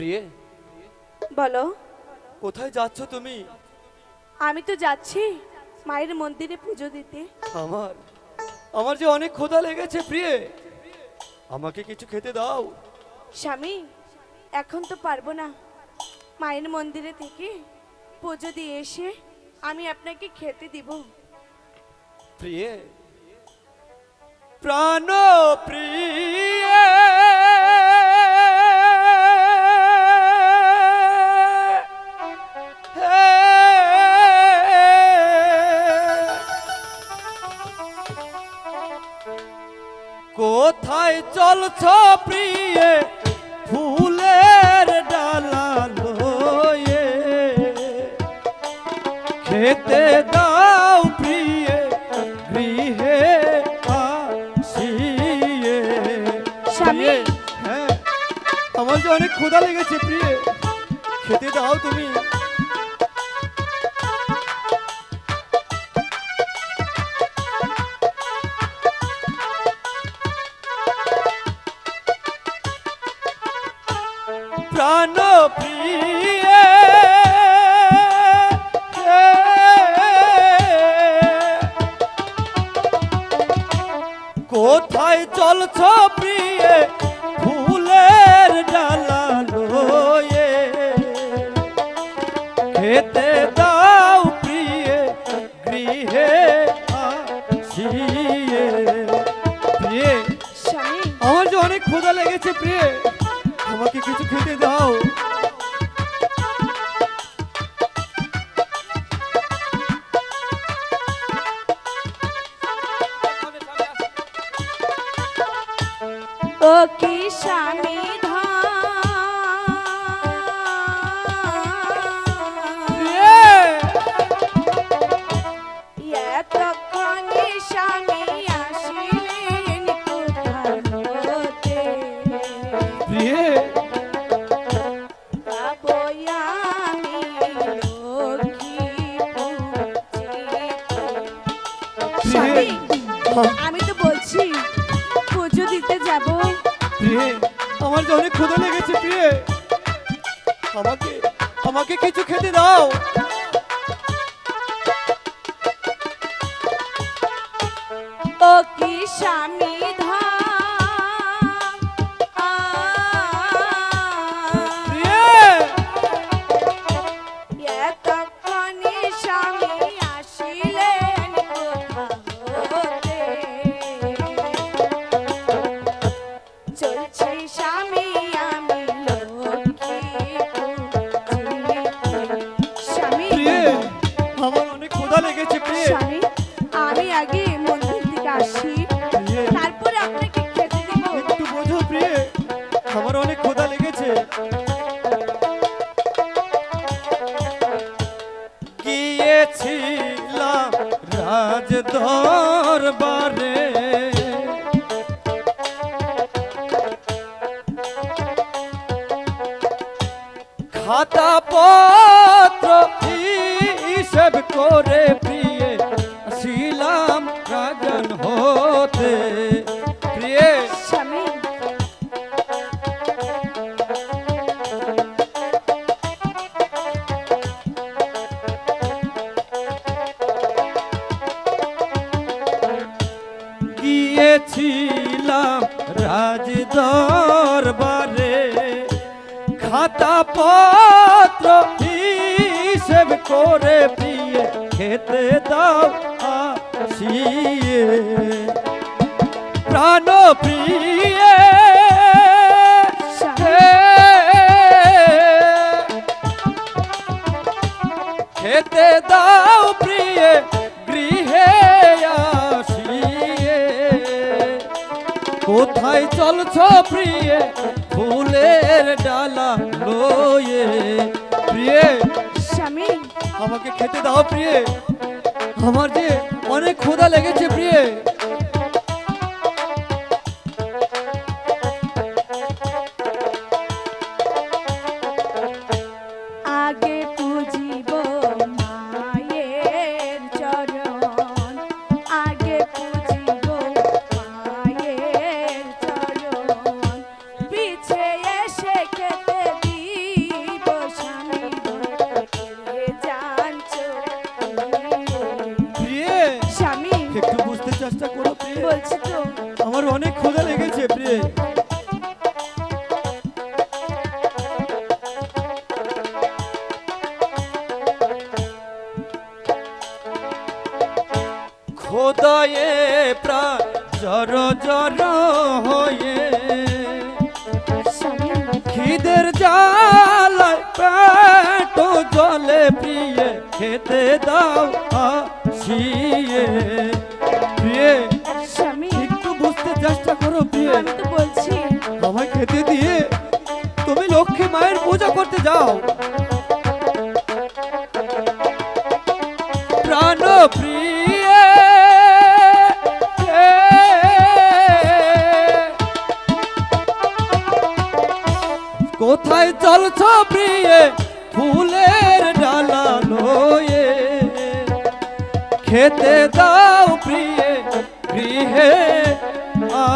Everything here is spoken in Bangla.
প্রিয়ে। বলো। কোথায় যাচ্ছ তুমি? আমি তো যাচ্ছি মায়ের মন্দিরে পুজো দিতে। আমার আমার যে অনেক ক্ষুধা লেগেছে প্রিয়ে। আমাকে কিছু খেতে দাও। স্বামী এখন তো পারব না। মায়ের মন্দিরে থেকে পুজো দিয়ে এসে আমি আপনাকে খেতে দিব। প্রিয়ে। প্রাণ প্রিয়ে। চলছ প্রিয়ে ফুলের ডালা লয়ে। খেতে দাও প্রিয়ে গৃহে আসিয়ে। স্বামী। প্রিয়ে, হ্যাঁ আমার যে অনেক ক্ষুধা লেগেছে প্রিয়ে খেতে দাও তুমি। প্রাণ প্রিয়ে। কোথায় চলছ প্রিয়ে? ফুলের ডালা স্বামী, আমি তো বলছি পুজো দিতে যাব। প্রিয়ে আমার যে অনেক ক্ষুধা লেগেছে প্রিয়ে। আমাকে আমাকে কিছু খেতে দাও। রাজ দরবারে। খাতা পত্র রাজ দরবারে খাতা পত্র হিসেব করে প্রিয়ে খেতে দাও আসিয়ে। প্রাণ প্রিয়ে খেতে দাও প্রিয়ে কোথায় চলছ প্রিয়ে? ফুলের ডালা লয়ে। প্রিয়ে স্বামী। আমাকে খেতে দাও প্রিয়ে। আমার যে অনেক ক্ষুধা লেগেছে প্রিয়ে। কাজটা করো বলছি তো। আমার অনেক খোঁজা লেগেছে প্রিয়। খোদায়ে প্রাণ জর জর হয়ে খিদের জালায় পেট জলে প্রিয় খেতে দাও। খেতে দিয়ে তুমি লক্ষ্মী মায়ের পূজা করতে যাও। প্রাণ প্রিয় কোথায় চলছ প্রিয়ে ফুলের ডালা লয়ে? খেতে দাও প্রিয়ে গৃহে আ